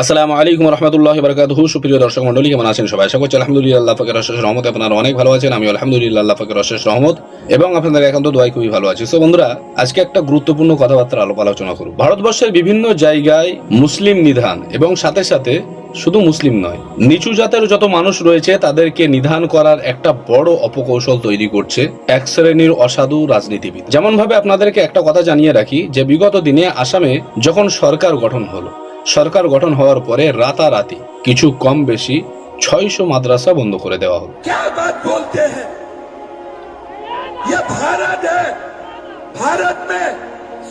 আসসালামু আলাইকুম রহমতুল্লাহ বরকাতহু। সুপ্রিয় দর্শক মন্ডলী কেমন আছেন সবাই? আশা করছি আলহামদুলিল্লাহ ফাকের অশেষ রহমত আপনারা অনেক ভালো আছেন আমি আলহামদুলিল্লাহ ফাকের অশেষ রহমত এবং আপনাদের একান্ত দোয়াই খুবই ভালো আছি। তো বন্ধুরা, আজকে একটা গুরুত্বপূর্ণ কথাবার্তা আলোপ আলোচনা করব। ভারতবর্ষের বিভিন্ন জায়গায় মুসলিম নিধান এবং সাথে সাথে শুধু মুসলিম নয়, নিচু জাতের যত মানুষ রয়েছে, তাদেরকে নিধান করার একটা বড় অপকৌশল তৈরি করছে এক শ্রেণির অসাধু রাজনীতিবিদ। যেমন ভাবে আপনাদেরকে একটা কথা জানিয়ে রাখি যে, বিগত দিনে আসামে যখন সরকার গঠন হলো সরকার গঠন হওয়ার পরে রাতারাতি কিছু কম বেশি ছয়শো মাদ্রাসা বন্ধ করে দেওয়া হলো क्या बात बोलते हैं ये भारत है भारत में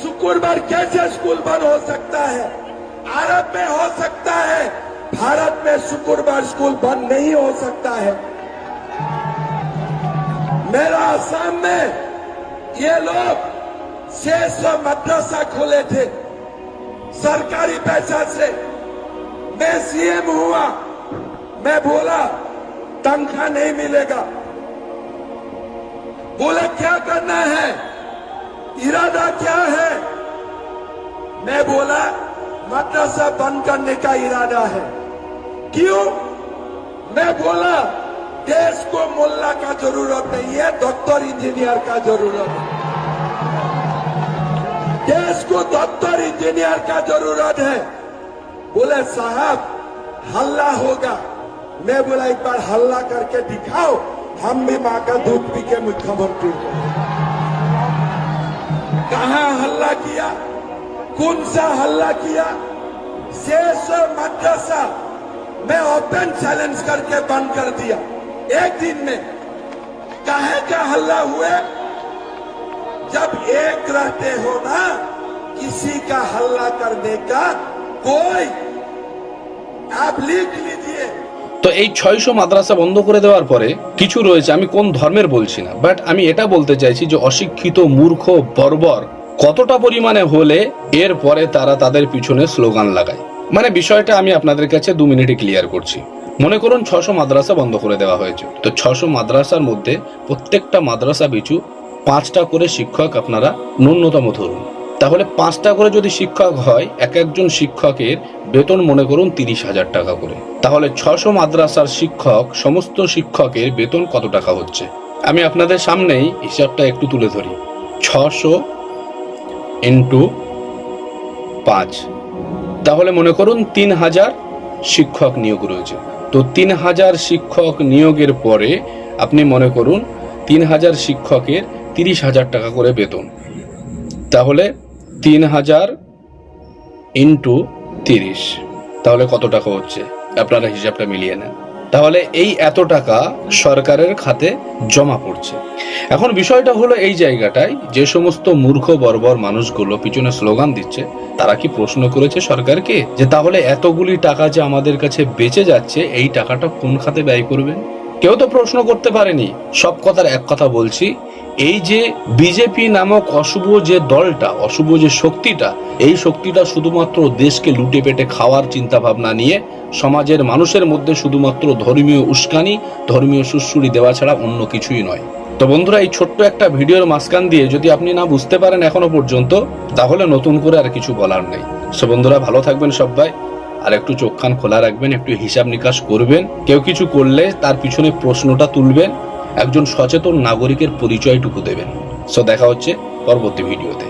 शुक्रवार कैसे स्कूल बंद हो सकता है अरब में हो सकता है भारत में शुक्रवार स्कूल बंद नहीं हो सकता है मेरा असम में ये लोग छह सौ मदरसा खोले थे सरकारी पैसा से मैं सीएम हुआ। मैं बोला, तनख्वाह नहीं मिलेगा। बोला, क्या करना है? इरादा क्या है? मैं बोला, मदरसा बंद करने का इरादा है। क्यों? मैं बोला, देश को मुल्ला का ज़रूरत नहीं है डॉक्टर इंजीनियर का ज़रूरत है। देश को डॉक्टर इंजीनियर का ज़रूरत है। बोले, साहब, हल्ला होगा। मैं बोला, एक बार हल्ला करके दिखाओ, हम भी माँ का दूध पी के मुख्यमंत्री कहा हल्ला किया? कौन सा हल्ला किया? शेष मदरसा मैं ओपन चैलेंज करके बंद कर दिया। एक दिन में कहे का हल्ला हुए? जब एक रहते हो ना किसी का हल्ला करने का कोई आप लिख लीजिए তো এই ছয়শো মাদ্রাসা বন্ধ করে দেওয়ার পরে কিছু রয়েছে আমি কোন ধর্মের বলছি না বাট আমি এটা বলতে চাইছি যে অশিক্ষিত মূর্খ বর্বর কতটা পরিমাণে হলে এর পরে তারা তাদের পিছনে স্লোগান লাগায় মানে বিষয়টা আমি আপনাদের কাছে দু মিনিটে ক্লিয়ার করছি মনে করুন ছশো মাদ্রাসা বন্ধ করে দেওয়া হয়েছে তো ছশো মাদ্রাসার মধ্যে প্রত্যেকটা মাদ্রাসা পিছু পাঁচটা করে শিক্ষক আপনারা ন্যূনতম ধরুন। তাহলে পাঁচটা করে যদি শিক্ষক হয়, এক একজন শিক্ষকের বেতন মনে করুন তিরিশ হাজার টাকা করে। তাহলে ছশো মাদ্রাসার শিক্ষক, সমস্ত শিক্ষকের বেতন কত টাকা হচ্ছে? আমি আপনাদের সামনেই হিসাবটা একটু তুলে ধরি। ছশো ইন্টু পাঁচ। তাহলে মনে করুন তিন হাজার শিক্ষক নিয়োগ রয়েছে। তো তিন হাজার শিক্ষক নিয়োগের পরে আপনি মনে করুন তিন হাজার শিক্ষকের তিরিশ হাজার টাকা করে বেতন। তাহলে তিন হাজার ইন্টু তিরিশ। তাহলে কত টাকা হচ্ছে? আপনারা হিসাবটা মিলিয়ে নেন। তাহলে এই এত টাকা সরকারের খাতে জমা পড়ছে। এখন বিষয়টা হলো এই জায়গাটায় যে সমস্ত মূর্খ, বর্বর মানুষগুলো পিছনে স্লোগান দিচ্ছে, তারা কি প্রশ্ন করেছে সরকারকে? যে তাহলে এতগুলি টাকা যে আমাদের কাছে বেঁচে যাচ্ছে, এই টাকাটা কোন খাতে ব্যয় করবেন কেউ তো প্রশ্ন করতে পারেনি। সব কথার এক কথা বলছি। এই যে বিজেপি নামক অশুভ যে দলটা, অশুভ যে শক্তিটা, এই শক্তিটা শুধুমাত্র দেশকে লুটে পেটে খাওয়ার চিন্তা ভাবনা নিয়ে, সমাজের মানুষের মধ্যে শুধুমাত্র ধর্মীয় উস্কানি, ধর্মীয় সুশ্রুরি দেওয়া ছাড়া অন্য কিছুই নয়। তো বন্ধুরা, এই ছোট্ট একটা ভিডিওর মাঝখান দিয়ে যদি আপনি না বুঝতে পারেন এখনও পর্যন্ত, তাহলে নতুন করে আর কিছু বলার নেই। সো বন্ধুরা, ভালো থাকবেন সবাই, আর একটু চোখ কান খোলা রাখবেন, একটু হিসাব নিকাশ করবেন, কেউ কিছু করলে তার পিছনে প্রশ্নটা তুলবেন একজন সচেতন নাগরিকের পরিচয়টুকু দেবেন। সো দেখা হচ্ছে পরবর্তী ভিডিওতে।